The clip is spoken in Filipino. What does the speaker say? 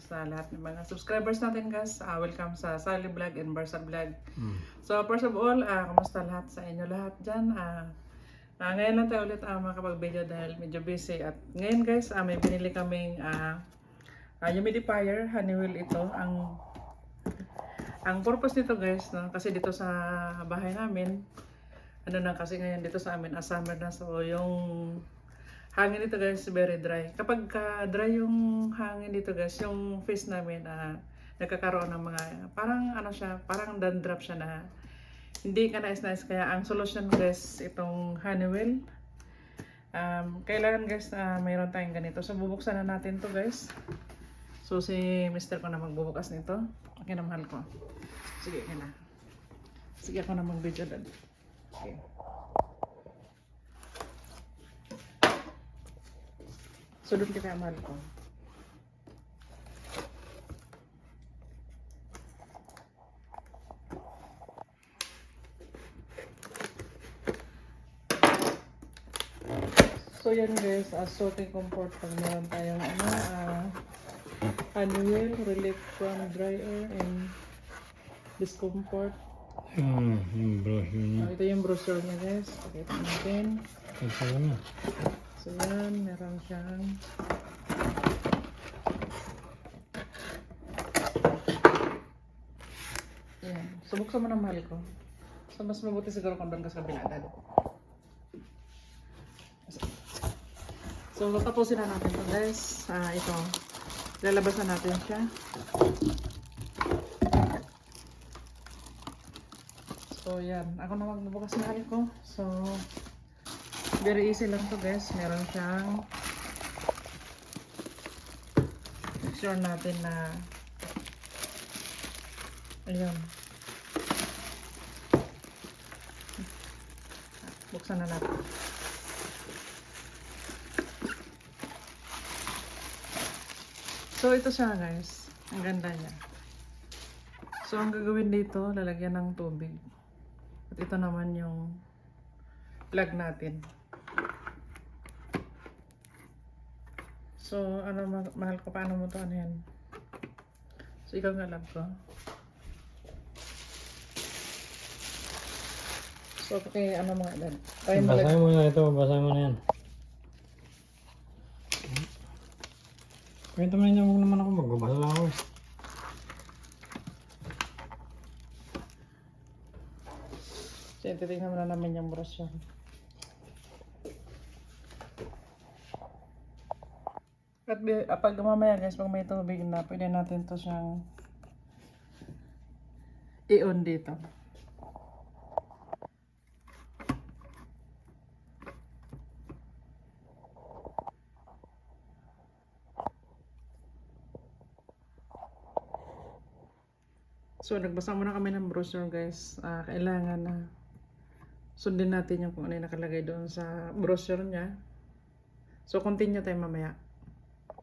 sa lahat ng mga subscribers natin guys. Ah, welcome sa Sally Vlog and Barsa Vlog. Mm. So first of all, ah, kamusta lahat sa inyo lahat dyan? Ah, ah, ngayon lang tayo ulit ah, makapag-video dahil medyo busy. At ngayon guys, ah, may binili kaming ah, ah, humidifier, Honeywell ito. Ang ang purpose nito guys, no, kasi dito sa bahay namin, ano na kasi ngayon dito sa amin, ah, summer na. So yung hangin dito guys, very dry. Kapag ka dry yung hangin dito guys, yung face namin, ah, nagkakaroon ng mga, parang ano siya, parang dandruff siya na hindi ka nice-nice. Kaya ang solution guys, itong Honeywell. Um, kailangan guys na mayroon tayong ganito. So bubuksan na natin to guys. So si Mr. ko na magbubukas nito. Okay na mahal ko. Sige, okay na. Sige ako na mag-video dad. Okay. So doon kita mahal ko. So yan guys, uh, sorting comfort pag meron tayong ano, uh, Honeywell, relief from dry air and discomfort. Hmm, yung brush yun. Uh, ito yung brochure niya guys. Pakita natin. Ito na. So yan, meron siyang Yan. So buksan mo na mahal ko. So mas mabuti siguro kung doon ka sa kabila dad. So tatapusin na natin to guys. Ah, ito. Lalabas na natin siya. So yan. Ako na magbubukas mahal ko. So very easy lang to guys. Meron siyang sure natin na ayun. Buksan na natin. So ito siya guys. Ang ganda niya. So ang gagawin dito, lalagyan ng tubig. At ito naman yung plug natin. So ano ma- mahal ko paano mo to ano yan? So ikaw nga love ko. So okay, ano mga dad? Basahin mo na ito, basahin mo na yan. Kwento mo na niya, huwag naman ako magbabasa lang ako eh. So, titignan muna namin yung brochure. At ah, pag mamaya guys, pag may tubig na, pwede natin to siyang i-on dito. So, nagbasa muna kami ng brochure guys. Ah, kailangan na sundin natin yung kung ano yung nakalagay doon sa brochure niya. So, continue tayo mamaya.